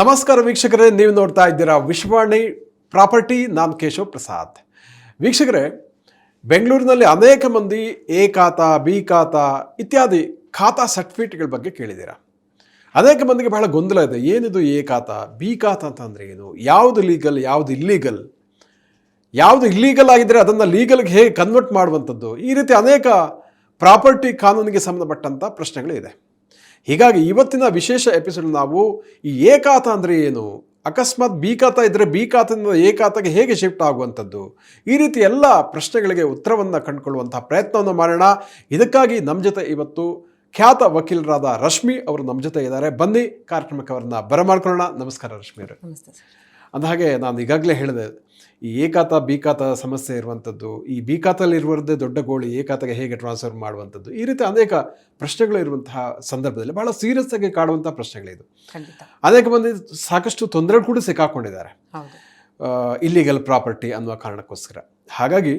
ನಮಸ್ಕಾರ ವೀಕ್ಷಕರೇ, ನೀವು ನೋಡ್ತಾ ಇದ್ದೀರಾ ವಿಶ್ವವಾಣಿ. ಪ್ರಾಪರ್ಟಿ, ನಾನು ಕೇಶವ್ ಪ್ರಸಾದ್. ವೀಕ್ಷಕರೇ, ಬೆಂಗಳೂರಿನಲ್ಲಿ ಅನೇಕ ಮಂದಿ ಎ ಖಾತಾ, ಬಿ ಖಾತಾ ಇತ್ಯಾದಿ ಖಾತಾ ಸರ್ಟಿಫಿಕೇಟ್ಗಳ ಬಗ್ಗೆ ಕೇಳಿದ್ದೀರಾ? ಅನೇಕ ಮಂದಿಗೆ ಬಹಳ ಗೊಂದಲ ಇದೆ. ಏನಿದು ಎ ಖಾತಾ, ಬಿ ಖಾತಾ ಅಂತಂದರೆ ಏನು? ಯಾವುದು ಲೀಗಲ್ ಯಾವುದು ಇಲ್ಲೀಗಲ್ ಯಾವುದು ಇಲ್ಲೀಗಲ್ ಆಗಿದ್ದರೆ ಅದನ್ನು ಲೀಗಲ್ಗೆ ಹೇಗೆ ಕನ್ವರ್ಟ್ ಮಾಡುವಂಥದ್ದು? ಈ ರೀತಿ ಅನೇಕ ಪ್ರಾಪರ್ಟಿ ಕಾನೂನಿಗೆ ಸಂಬಂಧಪಟ್ಟಂಥ ಪ್ರಶ್ನೆಗಳಿದೆ. ಹೀಗಾಗಿ ಇವತ್ತಿನ ವಿಶೇಷ ಎಪಿಸೋಡ್ ನಾವು ಈ ಏಕಾತ ಅಂದರೆ ಏನು? ಅಕಸ್ಮಾತ್ ಬಿ ಖಾತ ಇದ್ದರೆ ಬಿ ಎ ಖಾತೆಗೆ ಹೇಗೆ ಶಿಫ್ಟ್ ಆಗುವಂಥದ್ದು? ಈ ರೀತಿ ಎಲ್ಲ ಪ್ರಶ್ನೆಗಳಿಗೆ ಉತ್ತರವನ್ನು ಕಂಡುಕೊಳ್ಳುವಂತಹ ಪ್ರಯತ್ನವನ್ನು ಮಾಡೋಣ. ಇದಕ್ಕಾಗಿ ನಮ್ಮ ಜೊತೆ ಇವತ್ತು ಖ್ಯಾತ ವಕೀಲರಾದ ರಶ್ಮಿ ಅವರು ನಮ್ಮ ಜೊತೆ ಇದ್ದಾರೆ. ಬನ್ನಿ ಕಾರ್ಯಕ್ರಮಕ್ಕೆ ಅವರನ್ನ ಬರಮಾಡ್ಕೊಳ್ಳೋಣ. ನಮಸ್ಕಾರ ರಶ್ಮಿ ಅವರೇ. ಅಂದ ಹಾಗೆ ಅಂದಹಾಗೆ ನಾನು ಈಗಾಗಲೇ ಹೇಳಿದೆ ಈ ಏಕಾತ ಬೀಕಾತ ಬಿ ಖಾತಾ ಸಮಸ್ಯೆ ಇರುವಂಥದ್ದು ಈ ಬಿ ಖಾತಲ್ಲಿರುವುದೇ ದೊಡ್ಡ ಗೋಳಿ ಏಕಾತಗೆ ಖಾತೆಗೆ ಹೇಗೆ ಟ್ರಾನ್ಸ್ಫರ್ ಮಾಡುವಂಥದ್ದು ಈ ರೀತಿ ಅನೇಕ ಪ್ರಶ್ನೆಗಳು ಇರುವಂತಹ ಸಂದರ್ಭದಲ್ಲಿ ಬಹಳ ಸೀರಿಯಸ್ ಆಗಿ ಕಾಡುವಂಥ ಪ್ರಶ್ನೆಗಳಿದು. ಅನೇಕ ಮಂದಿ ಸಾಕಷ್ಟು ತೊಂದರೆ ಕೂಡ ಸಿಕ್ಕಾಕೊಂಡಿದ್ದಾರೆ. ಇಲ್ಲಿಗಲ್ ಪ್ರಾಪರ್ಟಿ ಅನ್ನುವ ಕಾರಣಕ್ಕೋಸ್ಕರ. ಹಾಗಾಗಿ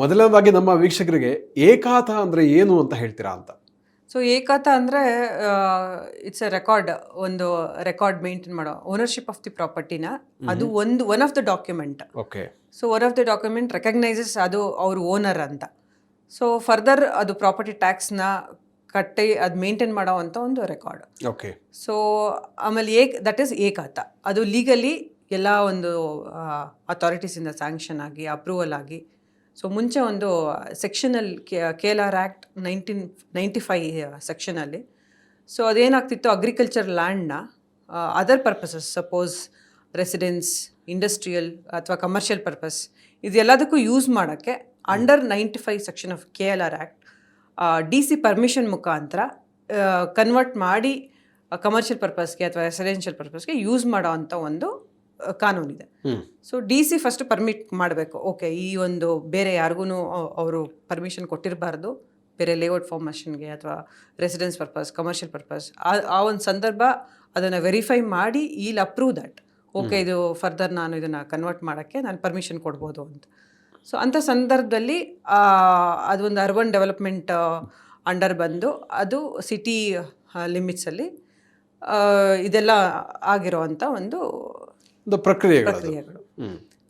ಮೊದಲನೇದಾಗಿ ನಮ್ಮ ವೀಕ್ಷಕರಿಗೆ ಏಕಾತ ಅಂದರೆ ಏನು ಅಂತ ಹೇಳ್ತೀರಾ ಅಂತ. ಸೊ ಏಕತ ಅಂದರೆ ಇಟ್ಸ್ ಎ ರೆಕಾರ್ಡ್ ಒಂದು ರೆಕಾರ್ಡ್ ಮೇಂಟೈನ್ ಮಾಡೋ ಓನರ್ಶಿಪ್ ಆಫ್ ದಿ ಪ್ರಾಪರ್ಟಿನ ಅದು ಒಂದು one of the document okay so one of the document recognises ಅದು ಅವ್ರ ಓನರ್ ಅಂತ. ಸೊ ಫರ್ದರ್ ಅದು ಪ್ರಾಪರ್ಟಿ ಟ್ಯಾಕ್ಸ್ನ ಕಟ್ಟಿ ಅದು ಮೇಂಟೈನ್ ಮಾಡೋ ಅಂತ ಒಂದು ರೆಕಾರ್ಡ್ ಓಕೆ ಸೊ ಆಮೇಲೆ ಏಕ್ ದಟ್ ಈಸ್ ಏಕಾತ. ಅದು ಲೀಗಲಿ ಎಲ್ಲ ಒಂದು ಅಥಾರಿಟೀಸಿಂದ ಸ್ಯಾಂಕ್ಷನ್ ಆಗಿ ಅಪ್ರೂವಲ್ ಆಗಿ ಸೊ ಮುಂಚೆ ಒಂದು sectional K L R act nineteen ninety five ಸೆಕ್ಷನಲ್ಲಿ ಸೊ ಅದೇನಾಗ್ತಿತ್ತು? Agriculture ಲ್ಯಾಂಡ್ನ other purposes suppose residence industrial ಅಥವಾ ಕಮರ್ಷಿಯಲ್ ಪರ್ಪಸ್ ಇದೆಲ್ಲದಕ್ಕೂ ಯೂಸ್ ಮಾಡೋಕ್ಕೆ under ninety five section of K L R act D C permission ಮುಖಾಂತರ convert ಮಾಡಿ commercial ಪರ್ಪಸ್ಗೆ ಅಥವಾ residential ಪರ್ಪಸ್ಗೆ ಯೂಸ್ ಮಾಡೋ ಅಂಥ ಒಂದು ಕಾನೂನಿದೆ. So D C first permit ಮಾಡಬೇಕು. ಓಕೆ ಈ ಒಂದು ಬೇರೆ ಯಾರಿಗೂ ಅವರು ಪರ್ಮಿಷನ್ ಕೊಟ್ಟಿರಬಾರ್ದು. ಬೇರೆ ಲೇಔಟ್ ಫಾರ್ಮೇಷನ್ಗೆ ಅಥವಾ ರೆಸಿಡೆನ್ಸ್ ಪರ್ಪಸ್ ಕಮರ್ಷಿಯಲ್ ಪರ್ಪಸ್ ಆ ಒಂದು ಸಂದರ್ಭ ಅದನ್ನು ವೆರಿಫೈ ಮಾಡಿ ಈಲ್ ಅಪ್ರೂವ್ ದಟ್ ಓಕೆ ಇದು ಫರ್ದರ್ ನಾನು ಇದನ್ನು ಕನ್ವರ್ಟ್ ಮಾಡೋಕ್ಕೆ ನಾನು ಪರ್ಮಿಷನ್ ಕೊಡ್ಬೋದು ಅಂತ. ಸೊ ಅಂಥ ಸಂದರ್ಭದಲ್ಲಿ ಅದೊಂದು ಅರ್ಬನ್ ಡೆವಲಪ್ಮೆಂಟ್ ಅಂಡರ್ ಬಂದು ಅದು ಸಿಟಿ ಲಿಮಿಟ್ಸಲ್ಲಿ ಇದೆಲ್ಲ ಆಗಿರೋ ಅಂಥ ಒಂದು ಪ್ರಕ್ರಿಯೆಗಳು. ಪ್ರಕ್ರಿಯೆಗಳು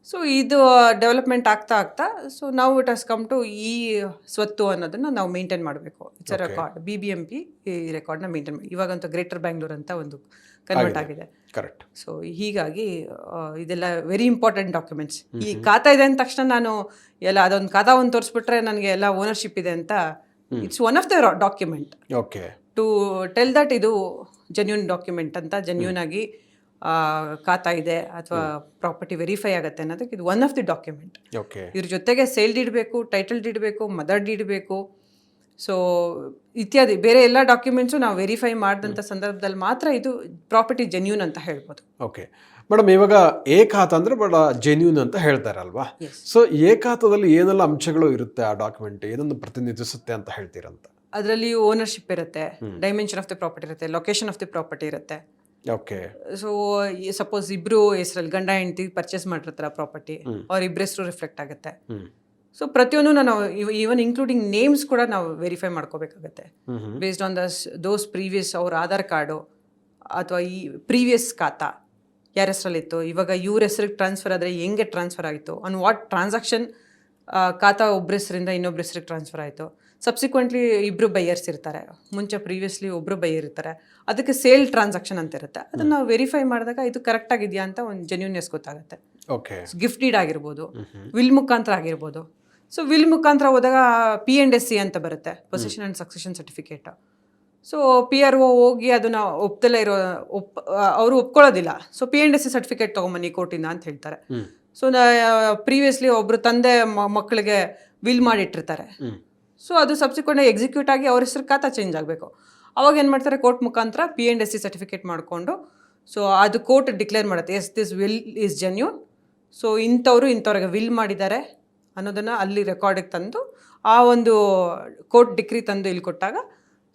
ಸೊ ಇದು ಡೆವಲಪ್ಮೆಂಟ್ ಆಗ್ತಾ ಆಗ್ತಾ ಸೊ ನಾವು ಇಟ್ ಹಸ್ ಕಮ್ ಟು ಈ ಸ್ವತ್ತು ಅನ್ನೋದನ್ನ ನಾವು ಮೇಂಟೈನ್ ಮಾಡಬೇಕು. It's a record B B M P ಈ ರೆಕಾರ್ಡ್ನ ಮೇಂಟೈನ್ ಮಾಡಿ ಇವಾಗಂತೂ ಗ್ರೇಟರ್ ಬ್ಯಾಂಗ್ಳೂರ್ ಅಂತ ಒಂದು ಕನ್ವರ್ಟ್ ಆಗಿದೆ. ಕರೆಕ್ಟ್ ಸೊ ಹೀಗಾಗಿ ಇದೆಲ್ಲ ವೆರಿ ಇಂಪಾರ್ಟೆಂಟ್ ಡಾಕ್ಯುಮೆಂಟ್ಸ್ ಈ ಖಾತಾ ಇದೆ ಅಂದ ತಕ್ಷಣ ನಾನು ಎಲ್ಲ ಅದೊಂದು ಖಾತಾ ಒಂದು ತೋರಿಸ್ಬಿಟ್ರೆ ನನಗೆ ಎಲ್ಲ ಓನರ್ಶಿಪ್ ಇದೆ ಅಂತ it's one of the document okay to tell that ಇದು ಜೆನ್ಯೂನ್ ಡಾಕ್ಯುಮೆಂಟ್ ಅಂತ ಜೆನ್ಯೂನ್ ಆಗಿ ಖಾತಾ ಇದೆ ಅಥವಾ ಪ್ರಾಪರ್ಟಿ ವೆರಿಫೈ ಆಗುತ್ತೆ ಅನ್ನೋದಕ್ಕೆ ಇದು one of the document okay ಇದ್ರ ಜೊತೆಗೆ ಸೇಲ್ ಡೀಡ್ ಬೇಕು ಟೈಟಲ್ ಡೀಡ್ ಬೇಕು ಮದರ್ ಡೀಡ್ ಬೇಕು. ಸೊ ಇತ್ಯಾದಿ ಬೇರೆ ಎಲ್ಲ ಡಾಕ್ಯುಮೆಂಟ್ಸು ನಾವು ವೆರಿಫೈ ಮಾಡಿದಂಥ ಸಂದರ್ಭದಲ್ಲಿ ಮಾತ್ರ ಇದು ಪ್ರಾಪರ್ಟಿ ಜೆನ್ಯೂನ್ ಅಂತ ಹೇಳ್ಬೋದು. ಓಕೆ ಮೇಡಮ್ ಇವಾಗ ಏ ಖಾತಾ ಅಂದರೆ ಬಹಳ ಜೆನ್ಯೂನ್ ಅಂತ ಹೇಳ್ತಾರಲ್ವಾ? ಅಲ್ವಾ ಸೊ ಏ ಖಾತಾದಲ್ಲಿ ಏನೆಲ್ಲ ಅಂಶಗಳು ಇರುತ್ತೆ ಆ ಡಾಕ್ಯುಮೆಂಟ್ ಏನನ್ನು ಪ್ರತಿನಿಧಿಸುತ್ತೆ ಅಂತ ಹೇಳ್ತೀರಂತ? ಅದರಲ್ಲಿ ಓನರ್ಶಿಪ್ ಇರುತ್ತೆ ಡೈಮೆನ್ಷನ್ ಆಫ್ ದಿ ಪ್ರಾಪರ್ಟಿ ಇರುತ್ತೆ ಲೊಕೇಶನ್ ಆಫ್ ದಿ ಪ್ರಾಪರ್ಟಿ ಇರುತ್ತೆ. ಓಕೆ. ಸೊ ಸಪೋಸ್ ಇಬ್ರು ಹೆಸರಲ್ಲಿ ಗಂಡ ಹೆಂಡತಿ ಪರ್ಚೇಸ್ ಮಾಡಿರ್ತಾರ ಪ್ರಾಪರ್ಟಿ ಅವ್ರ ಇಬ್ಬರ ಹೆಸರು ರಿಫ್ಲೆಕ್ಟ್ ಆಗುತ್ತೆ ಸೊ ಪ್ರತಿಯೊಂದು ನಾವು ಈವನ್ ಇನ್ಕ್ಲೂಡಿಂಗ್ ನೇಮ್ಸ್ ಕೂಡ ನಾವು ವೆರಿಫೈ ಮಾಡ್ಕೋಬೇಕಾಗತ್ತೆ. Based on thus those previous ಅವ್ರ ಆಧಾರ್ ಕಾರ್ಡು ಅಥವಾ ಈ ಪ್ರೀವಿಯಸ್ ಖಾತಾ ಯಾರ ಹೆಸರಲ್ಲಿತ್ತು ಇವಾಗ ಇವ್ರ ಹೆಸರಿಗೆ ಟ್ರಾನ್ಸ್ಫರ್ ಆದರೆ ಹೆಂಗೆ ಟ್ರಾನ್ಸ್ಫರ್ ಆಯಿತು ಆನ್ ವಾಟ್ ಟ್ರಾನ್ಸಾಕ್ಷನ್ ಖಾತಾ ಒಬ್ಬರ ಹೆಸರಿಂದ ಇನ್ನೊಬ್ಬರ ಹೆಸರಿಗೆ ಟ್ರಾನ್ಸ್ಫರ್ ಆಯಿತು. ಸಬ್ಸಿಕ್ವೆಂಟ್ಲಿ ಇಬ್ಬರು ಬೈಯರ್ಸ್ ಇರ್ತಾರೆ. ಮುಂಚೆ ಪ್ರೀವಿಯಸ್ಲಿ ಒಬ್ಬರು ಬೈಯರ್ ಇರ್ತಾರೆ. ಅದಕ್ಕೆ ಸೇಲ್ ಟ್ರಾನ್ಸಾಕ್ಷನ್ ಅಂತ ಇರುತ್ತೆ. ಅದನ್ನು ನಾವು ವೆರಿಫೈ ಮಾಡಿದಾಗ ಇದು ಕರೆಕ್ಟ್ ಆಗಿದೆಯಾ ಅಂತ ಒಂದು ಜೆನ್ಯೂನ್ನೆಸ್ ಗೊತ್ತಾಗುತ್ತೆ. ಓಕೆ ಗಿಫ್ಟ್ ಡೀಡ್ ಆಗಿರ್ಬೋದು ವಿಲ್ ಮುಖಾಂತರ ಆಗಿರ್ಬೋದು. ಸೊ ವಿಲ್ ಮುಖಾಂತರ ಹೋದಾಗ ಪಿ ಎಂಡ್ ಎಸ್ ಸಿ ಅಂತ ಬರುತ್ತೆ. Position and succession certificate so P R O ಹೋಗಿ ಅದನ್ನ ಒಪ್ತಲೇ ಇರೋ ಒಪ್ ಅವರು ಒಪ್ಕೊಳ್ಳೋದಿಲ್ಲ. So P and S C certificate ತೊಗೊಂಬನ್ನಿ ಕೋರ್ಟಿಂದ ಅಂತ ಹೇಳ್ತಾರೆ. ಸೊ ಪ್ರೀವಿಯಸ್ಲಿ ಒಬ್ಬರು ತಂದೆ ಮಕ್ಕಳಿಗೆ ವಿಲ್ ಮಾಡಿಟ್ಟಿರ್ತಾರೆ. ಸೊ ಅದು ಸಬ್ಸಿಕ್ವೆಂಟ್ ಎಕ್ಸಿಕ್ಯೂಟ್ ಆಗಿ ಅವ್ರ ಹೆಸರು ಖಾತಾ ಚೇಂಜ್ ಆಗಬೇಕು. ಅವಾಗ ಏನು ಮಾಡ್ತಾರೆ? ಕೋರ್ಟ್ ಮುಖಾಂತರ P and S C certificate ಮಾಡಿಕೊಂಡು ಸೊ ಅದು ಕೋರ್ಟ್ ಡಿಕ್ಲೇರ್ ಮಾಡುತ್ತೆ. Yes this will is genuine so ಇಂಥವ್ರು ಇಂಥವ್ರಿಗೆ ವಿಲ್ ಮಾಡಿದ್ದಾರೆ ಅನ್ನೋದನ್ನು ಅಲ್ಲಿ ರೆಕಾರ್ಡಿಗೆ ತಂದು, ಆ ಒಂದು ಕೋರ್ಟ್ ಡಿಗ್ರಿ ತಂದು ಇಲ್ಲಿ ಕೊಟ್ಟಾಗ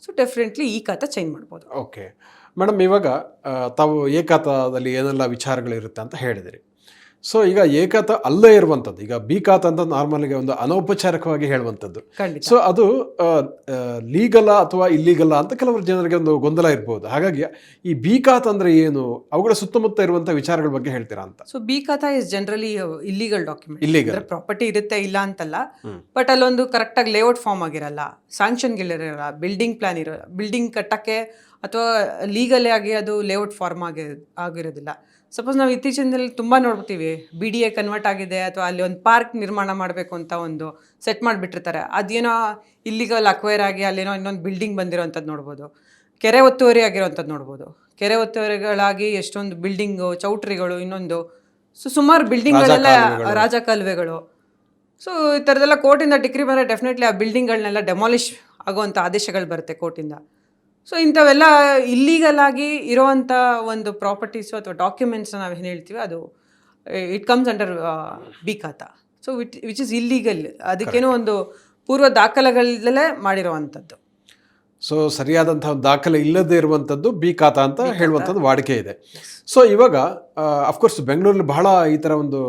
ಸೊ ಡೆಫಿನೆಟ್ಲಿ ಈ ಖಾತಾ ಚೇಂಜ್ ಮಾಡ್ಬೋದು. ಓಕೆ ಮೇಡಮ್ ಇವಾಗ ತಾವು ಏಕಾತದಲ್ಲಿ ಏನೆಲ್ಲ ವಿಚಾರಗಳಿರುತ್ತೆ ಅಂತ ಹೇಳಿದಿರಿ. ಸೊ ಈಗ ಏಕಾತ ಅಲ್ಲೇ ಇರುವಂಥದ್ದು. ಈಗ ಬಿ ಖಾತ ಅಂತ ನಾರ್ಮಲ್ಗೆ ಒಂದು ಅನೌಪಚಾರಿಕವಾಗಿ ಹೇಳುವಂಥದ್ದು. ಸೊ ಅದು ಲೀಗಲ ಅಥವಾ ಇಲ್ಲೀಗಲ ಅಂತ ಕೆಲವರು ಜನರಿಗೆ ಒಂದು ಗೊಂದಲ ಇರ್ಬೋದು. ಹಾಗಾಗಿ ಈ ಬಿ ಖಾತ ಅಂದ್ರೆ ಏನು? ಅವುಗಳ ಸುತ್ತಮುತ್ತ ಇರುವಂತಹ ವಿಚಾರಗಳ ಬಗ್ಗೆ ಹೇಳ್ತೀರಾ ಅಂತ. So B khata is generally illegal document ಇಲ್ಲಿಗೆ ಪ್ರಾಪರ್ಟಿ ಇರುತ್ತೆ ಇಲ್ಲ ಅಂತಲ್ಲ. ಬಟ್ ಅಲ್ಲೊಂದು ಕರೆಕ್ಟಾಗಿ ಲೇಔಟ್ ಫಾರ್ಮ್ ಆಗಿರಲ್ಲ. ಸ್ಯಾಂಕ್ಷನ್ಗಳಿರಲ್ಲ ಬಿಲ್ಡಿಂಗ್ ಪ್ಲಾನ್ ಇರೋಲ್ಲ. ಬಿಲ್ಡಿಂಗ್ ಕಟ್ಟಕ್ಕೆ ಅಥವಾ ಲೀಗಲಿ ಆಗಿ ಅದು ಲೇಔಟ್ ಫಾರ್ಮ್ ಆಗಿ ಆಗಿರೋದಿಲ್ಲ. ಸಪೋಸ್ ನಾವು ಇತ್ತೀಚಿನ ದಿನದಲ್ಲಿ ತುಂಬ ನೋಡ್ಬಿಡ್ತೀವಿ ಬಿ ಡಿ ಎ ಕನ್ವರ್ಟ್ ಆಗಿದೆ ಅಥವಾ ಅಲ್ಲಿ ಒಂದು ಪಾರ್ಕ್ ನಿರ್ಮಾಣ ಮಾಡಬೇಕು ಅಂತ ಒಂದು ಸೆಟ್ ಮಾಡಿಬಿಟ್ಟಿರ್ತಾರೆ. ಅದೇನೋ ಇಲ್ಲಿಗಲ್ ಅಕ್ವೈರ್ ಆಗಿ ಅಲ್ಲೇನೋ ಇನ್ನೊಂದು ಬಿಲ್ಡಿಂಗ್ ಬಂದಿರೋಂಥದ್ದು ನೋಡ್ಬೋದು. ಕೆರೆ ಒತ್ತುವರಿ ಆಗಿರೋಂಥದ್ದು ನೋಡ್ಬೋದು. ಕೆರೆ ಒತ್ತುವರಿಗಳಾಗಿ ಎಷ್ಟೊಂದು ಬಿಲ್ಡಿಂಗು ಚೌಟ್ರಿಗಳು ಇನ್ನೊಂದು ಸೊ ಸುಮಾರು ಬಿಲ್ಡಿಂಗ್ಗಳೆಲ್ಲ ರಾಜಕಾಲುವೆಗಳು. ರಾಜ ಕಾಲುವೆಗಳು. ಸೊ ಈ ಥರದೆಲ್ಲ ಕೋರ್ಟಿಂದ ಡಿಗ್ರಿ ಬಂದರೆ ಡೆಫಿನೆಟ್ಲಿ ಆ ಬಿಲ್ಡಿಂಗ್ಗಳನ್ನೆಲ್ಲ ಡೆಮಾಲಿಷ್ ಆಗುವಂಥ ಆದೇಶಗಳು ಬರುತ್ತೆ ಕೋರ್ಟಿಂದ. ಸೊ ಇಂಥವೆಲ್ಲ ಇಲ್ಲೀಗಲ್ ಆಗಿ ಇರೋವಂಥ ಒಂದು ಪ್ರಾಪರ್ಟೀಸು ಅಥವಾ ಡಾಕ್ಯುಮೆಂಟ್ಸ್ ನಾವು ಏನು ಹೇಳ್ತೀವಿ ಅದು it comes under B khata. So with which is illegal ಅದಕ್ಕೇನೋ ಒಂದು ಪೂರ್ವ ದಾಖಲೆಗಳಲ್ಲೇ ಮಾಡಿರುವಂಥದ್ದು. ಸೊ ಸರಿಯಾದಂಥ ದಾಖಲೆ ಇಲ್ಲದೆ ಇರುವಂಥದ್ದು ಬಿ ಖಾತಾ ಅಂತ ಹೇಳುವಂಥದ್ದು ವಾಡಿಕೆ ಇದೆ. ಸೊ ಇವಾಗ ಅಫ್ಕೋರ್ಸ್ ಬೆಂಗಳೂರಲ್ಲಿ ಬಹಳ ಈ ಥರ ಒಂದು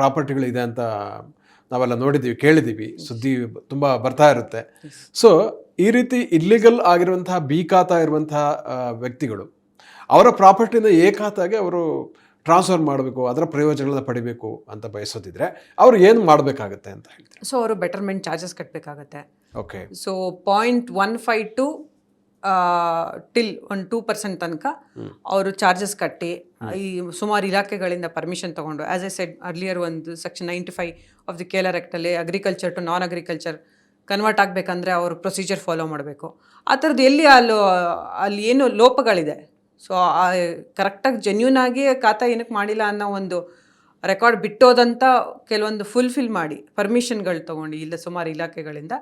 ಪ್ರಾಪರ್ಟಿಗಳಿದೆ ಅಂತ ನಾವೆಲ್ಲ ನೋಡಿದ್ದೀವಿ ಕೇಳಿದ್ದೀವಿ. ಸುದ್ದಿ ತುಂಬ ಬರ್ತಾ ಇರುತ್ತೆ. ಸೊ ಈ ರೀತಿ ಇಲ್ಲಿಗಲ್ ಆಗಿರುವಂತಹ ಬಿ ಖಾತಾ ಇರುವಂತಹ ವ್ಯಕ್ತಿಗಳು ಅವರ ಪ್ರಾಪರ್ಟಿನ ಎ ಖಾತಾಗೆ ಅವರು ಟ್ರಾನ್ಸ್ಫರ್ ಮಾಡಬೇಕು ಅದರ ಪ್ರಯೋಜನಗಳನ್ನ ಪಡಿಬೇಕು ಅಂತ ಬಯಸೋದಿದ್ರೆ ಅವರು ಏನು ಮಾಡಬೇಕಾಗುತ್ತೆ ಅಂತ ಹೇಳ್ತಾರೆ? ಸೊ ಅವರು betterment charges ಕಟ್ಟಬೇಕಾಗತ್ತೆ okay so point one five two till ಒಂದು ಟೂ ಪರ್ಸೆಂಟ್ ತನಕ ಅವರು ಚಾರ್ಜಸ್ ಕಟ್ಟಿ ಈ ಸುಮಾರು ಇಲಾಖೆಗಳಿಂದ ಪರ್ಮಿಷನ್ ತಗೊಂಡು ಆಸ್ ಎ ಸೆಡ್ ಅರ್ಲಿಯರ್ ಒಂದು section ninety five of the KLR ಆ್ಯಕ್ಟಲ್ಲಿ agriculture to non agriculture convert ಆಗಬೇಕಂದ್ರೆ ಅವರು ಪ್ರೊಸೀಜರ್ ಫಾಲೋ ಮಾಡಬೇಕು. ಆ ಥರದ್ದು ಎಲ್ಲಿ ಅಲ್ಲಿ ಅಲ್ಲಿ ಏನು ಲೋಪಗಳಿದೆ? ಸೊ ಕರೆಕ್ಟಾಗಿ ಜೆನ್ಯೂನ್ ಆಗಿ ಖಾತಾ ಏನಕ್ಕೆ ಮಾಡಿಲ್ಲ ಅನ್ನೋ ಒಂದು ರೆಕಾರ್ಡ್ ಬಿಟ್ಟೋದಂತ ಕೆಲವೊಂದು ಫುಲ್ಫಿಲ್ ಮಾಡಿ ಪರ್ಮಿಷನ್ಗಳು ತೊಗೊಂಡು ಇಲ್ಲ ಸುಮಾರು ಇಲಾಖೆಗಳಿಂದ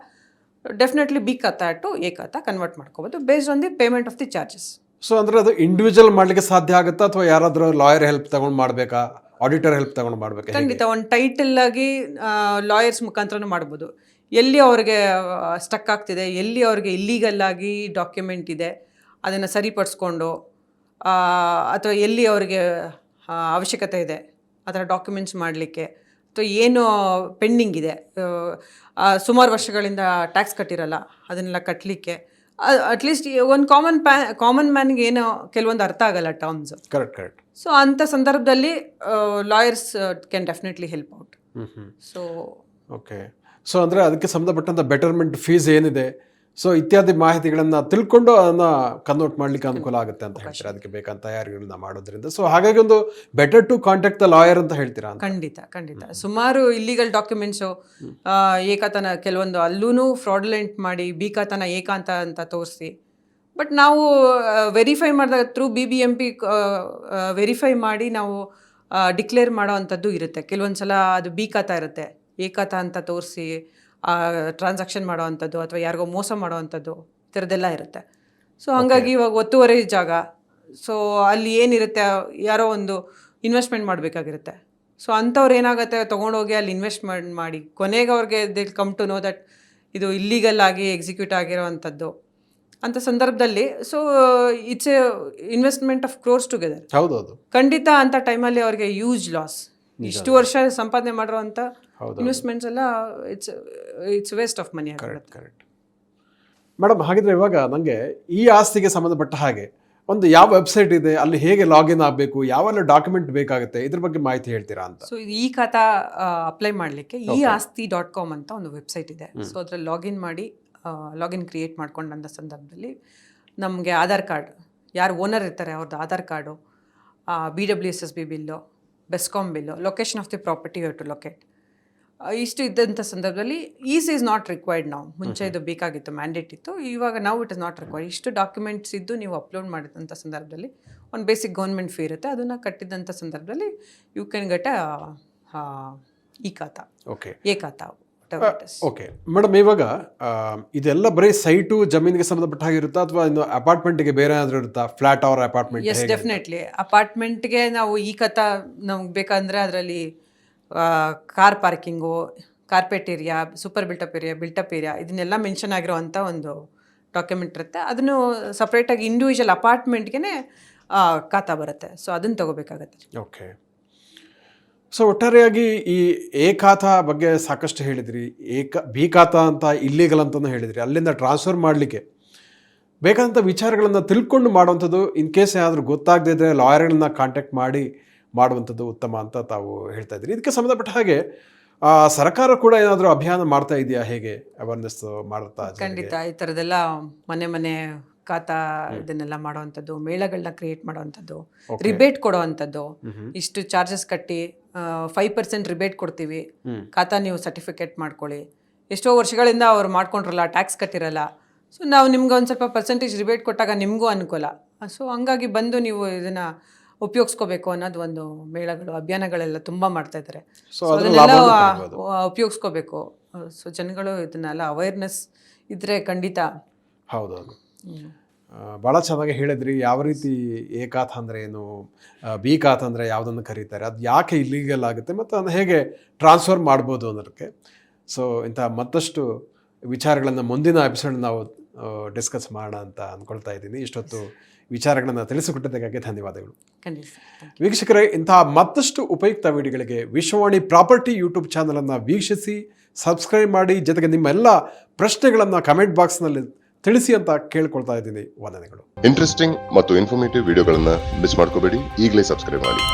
definitely B khata to A khata convert ಮಾಡ್ಕೋಬೋದು based on the payment of the charges so ಅಂದರೆ ಅದು ಇಂಡಿವಿಜುವಲ್ ಮಾಡಲಿಕ್ಕೆ ಸಾಧ್ಯ ಆಗುತ್ತಾ ಅಥವಾ ಯಾರಾದರೂ ಲಾಯರ್ ಹೆಲ್ಪ್ ತಗೊಂಡು ಮಾಡಬೇಕಾ? ಆಡಿಟರ್ ಹೆಲ್ಪ್ ತಗೊಂಡು ಮಾಡಬೇಕು? ಖಂಡಿತ ಒಂದು ಟೈಟಲ್ ಆಗಿ ಲಾಯರ್ಸ್ ಮುಖಾಂತರನೂ ಮಾಡ್ಬೋದು. ಎಲ್ಲಿ ಅವ್ರಿಗೆ ಸ್ಟಕ್ ಆಗ್ತಿದೆ ಎಲ್ಲಿ ಅವ್ರಿಗೆ ಇಲ್ಲೀಗಲ್ ಆಗಿ ಡಾಕ್ಯುಮೆಂಟ್ ಇದೆ ಅದನ್ನು ಸರಿಪಡಿಸ್ಕೊಂಡು ಅಥವಾ ಎಲ್ಲಿ ಅವ್ರಿಗೆ ಅವಶ್ಯಕತೆ ಇದೆ ಆ ಥರ ಡಾಕ್ಯುಮೆಂಟ್ಸ್ ಮಾಡಲಿಕ್ಕೆ ಅಥವಾ ಏನು ಪೆಂಡಿಂಗ್ ಇದೆ ಸುಮಾರು ವರ್ಷಗಳಿಂದ ಟ್ಯಾಕ್ಸ್ ಕಟ್ಟಿರಲ್ಲ ಅದನ್ನೆಲ್ಲ ಕಟ್ಟಲಿಕ್ಕೆ ಅಟ್ಲೀಸ್ಟ್ ಒಂದು ಕಾಮನ್ ಪ್ಯಾ ಕಾಮನ್ ಮ್ಯಾನ್ಗೆ ಏನೋ ಕೆಲವೊಂದು ಅರ್ಥ ಆಗಲ್ಲ ಟರ್ಮ್ಸ್ ಕರೆಕ್ಟ್ ಕರೆಕ್ಟ್ ಸೊ ಅಂಥ ಸಂದರ್ಭದಲ್ಲಿ lawyers can definitely help out so okay so ಅಂದರೆ ಅದಕ್ಕೆ ಸಂಬಂಧಪಟ್ಟಂಥ ಬೆಟರ್ಮೆಂಟ್ ಫೀಸ್ ಏನಿದೆ? ಸೊ ಇತ್ಯಾದಿ ಮಾಹಿತಿಗಳನ್ನು ತಿಳ್ಕೊಂಡು ಅದನ್ನು ಕನ್ವರ್ಟ್ ಮಾಡ್ಲಿಕ್ಕೆ ಅನುಕೂಲ ಆಗುತ್ತೆ ಅಂತ ಹೇಳ್ತೀರಾ? ಅದಕ್ಕೆ ಬೇಕಂತ ತಯಾರಿಗಳನ್ನ ಮಾಡೋದ್ರಿಂದ. ಸೊ ಹಾಗಾಗಿ ಒಂದು better to contact the lawyer ಅಂತ ಹೇಳ್ತೀರಾ ಖಂಡಿತ ಖಂಡಿತ. ಸುಮಾರು ಇಲ್ಲಿಗಲ್ ಡಾಕ್ಯುಮೆಂಟ್ಸು ಏಕಾತನ ಕೆಲವೊಂದು ಅಲ್ಲೂ ಫ್ರಾಡ್ಲೆಂಟ್ ಮಾಡಿ ಬೀಕಾತನ ಏಕಾಂತ ಅಂತ ತೋರಿಸಿ. ಬಟ್ ನಾವು ವೆರಿಫೈ ಮಾಡಿದಾಗ through B B M P verify ಮಾಡಿ ನಾವು ಡಿಕ್ಲೇರ್ ಮಾಡೋ ಅಂಥದ್ದು ಇರುತ್ತೆ. ಕೆಲವೊಂದು ಸಲ ಅದು ಬೀಕಾತ ಇರುತ್ತೆ. ಏಕಾತ ಅಂತ ತೋರಿಸಿ ಟ್ರಾನ್ಸಾಕ್ಷನ್ ಮಾಡೋ ಅಂಥದ್ದು ಅಥವಾ ಯಾರಿಗೋ ಮೋಸ ಮಾಡೋ ಅಂಥದ್ದು ಈ ಥರದ್ದೆಲ್ಲ ಇರುತ್ತೆ. ಸೊ ಹಾಗಾಗಿ ಇವಾಗ ಒತ್ತುವರಿ ಜಾಗ. ಸೊ ಅಲ್ಲಿ ಏನಿರುತ್ತೆ ಯಾರೋ ಒಂದು ಇನ್ವೆಸ್ಟ್ಮೆಂಟ್ ಮಾಡಬೇಕಾಗಿರುತ್ತೆ. ಸೊ ಅಂಥವ್ರು ಏನಾಗುತ್ತೆ ತೊಗೊಂಡೋಗಿ ಅಲ್ಲಿ ಇನ್ವೆಸ್ಟ್ಮೆಂಟ್ ಮಾಡಿ ಕೊನೆಗೆ ಅವ್ರಿಗೆ they'll come to know that ಇದು ಇಲ್ಲಿಗಲ್ ಆಗಿ ಎಕ್ಸಿಕ್ಯೂಟ್ ಆಗಿರೋವಂಥದ್ದು ಅಂತ ಸಂದರ್ಭದಲ್ಲಿ so it's a investment of crores together ಹೌದೌದು. ಖಂಡಿತ ಅಂಥ ಟೈಮಲ್ಲಿ ಅವ್ರಿಗೆ ಯೂಜ್ ಲಾಸ್ ಇಷ್ಟು ವರ್ಷ ಸಂಪಾದನೆ ಮಾಡಿರುವಂತ ಇನ್ವೆಸ್ಟ್ಮೆಂಟ್ಸ್ ಎಲ್ಲ it's it's waste of money correct correct madam ಹಾಗಿದ್ರೆ ಇವಾಗ ನನಗೆ ಈ ಆಸ್ತಿಗೆ ಸಂಬಂಧಪಟ್ಟ ಹಾಗೆ ಒಂದು ಯಾವ ವೆಬ್ಸೈಟ್ ಇದೆ ಅಲ್ಲಿ ಹೇಗೆ ಲಾಗಿನ್ ಆಗಬೇಕು ಯಾವೆಲ್ಲ ಡಾಕ್ಯುಮೆಂಟ್ ಬೇಕಾಗುತ್ತೆ ಇದ್ರ ಬಗ್ಗೆ ಮಾಹಿತಿ ಹೇಳ್ತೀರಾ ಅಂತ? ಸೊ ಈ ಖಾತಾ ಅಪ್ಲೈ ಮಾಡಲಿಕ್ಕೆ ಈ ಆಸ್ತಿ ಡಾಟ್ ಕಾಮ್ ಅಂತ ಒಂದು ವೆಬ್ಸೈಟ್ ಇದೆ. ಸೊ ಅದ್ರಲ್ಲಿ ಲಾಗಿನ್ ಮಾಡಿ ಲಾಗಿನ್ ಕ್ರಿಯೇಟ್ ಮಾಡ್ಕೊಂಡಂಥ ಸಂದರ್ಭದಲ್ಲಿ ನಮಗೆ ಆಧಾರ್ ಕಾರ್ಡ್ ಯಾರು ಓನರ್ ಇರ್ತಾರೆ ಅವ್ರದ್ದು Aadhaar card B W S S B bill BESCOM bill location of the property you to locate ಇಷ್ಟು ಇದ್ದಂಥ ಸಂದರ್ಭದಲ್ಲಿ ಈಸ್ ಈಸ್ ನಾಟ್ ರಿಕ್ವೈರ್ಡ್ ನಾವು. ಮುಂಚೆ ಇದು ಬೇಕಾಗಿತ್ತು ಮ್ಯಾಂಡೇಟ್ ಇತ್ತು. ಇವಾಗ ನಾವು ಇಟ್ ಇಸ್ ನಾಟ್ ರಿಕ್ವೈರ್ಡ್ ಇಷ್ಟು ಡಾಕ್ಯುಮೆಂಟ್ಸ್ ಇದ್ದು ನೀವು ಅಪ್ಲೋಡ್ ಮಾಡಿದಂಥ ಸಂದರ್ಭದಲ್ಲಿ ಒಂದು ಬೇಸಿಕ್ ಗೌರ್ಮೆಂಟ್ ಫೀ ಇರುತ್ತೆ. ಅದನ್ನು ಕಟ್ಟಿದಂಥ ಸಂದರ್ಭದಲ್ಲಿ you can get a E khata. Okay A khata. Okay madam ಇವಾಗ ಇದೆಲ್ಲ ಬರೀ ಸೈಟು ಜಮೀನಿಗೆ ಸಂಬಂಧಪಟ್ಟ ಹಾಗೆ ಇರುತ್ತಾ ಅಥವಾ ಇನ್ನು ಅಪಾರ್ಟ್ಮೆಂಟ್ಗೆ ಬೇರೆ ಏನಾದರೂ ಇರುತ್ತಾ? Flat or apartment yes definitely ಅಪಾರ್ಟ್ಮೆಂಟ್ಗೆ ನಾವು ಈ ಕಥಾ ನಮ್ಗೆ ಬೇಕಂದರೆ ಅದರಲ್ಲಿ car parking carpet area super built up area built up area ಇದನ್ನೆಲ್ಲ ಮೆನ್ಷನ್ ಆಗಿರೋವಂಥ ಒಂದು ಡಾಕ್ಯುಮೆಂಟ್ ಇರುತ್ತೆ. ಅದನ್ನು ಸಪ್ರೇಟಾಗಿ ಇಂಡಿವಿಜುವಲ್ ಅಪಾರ್ಟ್ಮೆಂಟ್ಗೆ ಖಾತಾ ಬರುತ್ತೆ. ಸೊ ಅದನ್ನು ತಗೋಬೇಕಾಗತ್ತೆ. ಓಕೆ ಸೊ ಒಟ್ಟಾರೆಯಾಗಿ ಈ ಎ ಬಗ್ಗೆ ಸಾಕಷ್ಟು ಹೇಳಿದ್ರಿ. ಏಕ ಬಿ ಅಂತ ಇಲ್ಲೀಗಲ್ ಅಂತಲೂ ಹೇಳಿದ್ರಿ. ಅಲ್ಲಿಂದ ಟ್ರಾನ್ಸ್ಫರ್ ಮಾಡಲಿಕ್ಕೆ ಬೇಕಾದಂಥ ವಿಚಾರಗಳನ್ನು ತಿಳ್ಕೊಂಡು ಮಾಡುವಂಥದ್ದು ಇನ್ ಕೇಸ್ ಏನಾದರೂ ಗೊತ್ತಾಗದೇ ಇದ್ದರೆ ಲಾಯರ್ಗಳನ್ನ ಕಾಂಟ್ಯಾಕ್ಟ್ ಮಾಡಿ ಮಾಡುವಂಥದ್ದು ಉತ್ತಮ ಅಂತ ತಾವು ಹೇಳ್ತಾ ಇದ್ರಿ ಇದಕ್ಕೆ ಸಂಬಂಧಪಟ್ಟ ಹಾಗೆ ಸರ್ಕಾರ ಕೂಡ ಏನಾದರೂ ಅಭಿಯಾನ ಮಾಡ್ತಾ ಇದೆಯಾ ಹೇಗೆ? ಅವೇರ್ನೆಸ್ ಮಾಡ್ತಾ? ಖಂಡಿತ ಈ ಥರದ್ದೆಲ್ಲ ಮನೆ ಮನೆ ಖಾತಾ ಇದನ್ನೆಲ್ಲ ಮಾಡುವಂಥದ್ದು ಮೇಳಗಳನ್ನ ಕ್ರಿಯೇಟ್ ಮಾಡುವಂಥದ್ದು ರಿಬೇಟ್ ಕೊಡುವಂಥದ್ದು. ಇಷ್ಟು ಚಾರ್ಜಸ್ ಕಟ್ಟಿ ಫೈವ್ ಪರ್ಸೆಂಟ್ ರಿಬೇಟ್ ಕೊಡ್ತೀವಿ. ಖಾತಾ ನೀವು ಸರ್ಟಿಫಿಕೇಟ್ ಮಾಡ್ಕೊಳ್ಳಿ. ಎಷ್ಟೋ ವರ್ಷಗಳಿಂದ ಅವ್ರು ಮಾಡ್ಕೊಂಡ್ರಲ್ಲ ಟ್ಯಾಕ್ಸ್ ಕಟ್ಟಿರಲ್ಲ. ಸೊ ನಾವು ನಿಮ್ಗೆ ಒಂದು ಸ್ವಲ್ಪ ಪರ್ಸೆಂಟೇಜ್ ರಿಬೇಟ್ ಕೊಟ್ಟಾಗ ನಿಮಗೂ ಅನುಕೂಲ. ಸೊ ಹಂಗಾಗಿ ಬಂದು ನೀವು ಇದನ್ನ ಉಪಯೋಗಿಸ್ಕೋಬೇಕು ಅನ್ನೋದು ಒಂದು ಮೇಳಗಳು ಅಭಿಯಾನಗಳೆಲ್ಲ ತುಂಬ ಮಾಡ್ತಾ ಇದ್ದಾರೆ ಸೊ ಅದನ್ನೆಲ್ಲ. ಉಪಯೋಗಿಸ್ಕೋಬೇಕು. ಸೊ ಜನಗಳು ಇದನ್ನೆಲ್ಲ ಅವೇರ್ನೆಸ್ ಇದ್ರೆ ಖಂಡಿತ. ಹೌದೌದು. ಭಾಳ ಚೆನ್ನಾಗಿ ಹೇಳಿದ್ರಿ. ಯಾವ ರೀತಿ ಎ ಅಂದರೆ ಏನು ಬಿ ಅಂದರೆ ಯಾವುದನ್ನು ಕರೀತಾರೆ ಅದು ಯಾಕೆ ಇಲ್ಲೀಗಲ್ ಆಗುತ್ತೆ ಮತ್ತು ಅದನ್ನು ಹೇಗೆ ಟ್ರಾನ್ಸ್ಫರ್ ಮಾಡ್ಬೋದು ಅನ್ನೋದಕ್ಕೆ. ಸೊ ಇಂಥ ಮತ್ತಷ್ಟು ವಿಚಾರಗಳನ್ನು ಮುಂದಿನ ಎಪಿಸೋಡ್ ನಾವು ಡಿಸ್ಕಸ್ ಮಾಡೋಣ ಅಂತ ಅಂದ್ಕೊಳ್ತಾ ಇದ್ದೀನಿ. ಇಷ್ಟೊತ್ತು ವಿಚಾರಗಳನ್ನು ತಿಳಿಸಿಕೊಟ್ಟಿದ್ದಕ್ಕಾಗಿ ಧನ್ಯವಾದಗಳು. ವೀಕ್ಷಕರೇ ಇಂತಹ ಮತ್ತಷ್ಟು ಉಪಯುಕ್ತ ವಿಡಿಯೋಗಳಿಗೆ ವಿಶ್ವವಾಣಿ ಪ್ರಾಪರ್ಟಿ ಯೂಟ್ಯೂಬ್ ಚಾನಲನ್ನು ವೀಕ್ಷಿಸಿ ಸಬ್ಸ್ಕ್ರೈಬ್ ಮಾಡಿ ಜೊತೆಗೆ ನಿಮ್ಮೆಲ್ಲ ಪ್ರಶ್ನೆಗಳನ್ನು ಕಮೆಂಟ್ ಬಾಕ್ಸ್ನಲ್ಲಿ ತಿಳಿಸಿ ಅಂತ ಕೇಳ್ಕೊಳ್ತಾ ಇದ್ದೀನಿ ವಂದನೆಗಳು. ಇಂಟ್ರೆಸ್ಟಿಂಗ್ ಮತ್ತು ಇನ್ಫಾರ್ಮೇಟಿವ್ ವಿಡಿಯೋಗಳನ್ನು ಮಿಸ್ ಮಾಡ್ಕೋಬೇಡಿ. ಈಗಲೇ ಸಬ್ಸ್ಕ್ರೈಬ್ ಮಾಡಿ.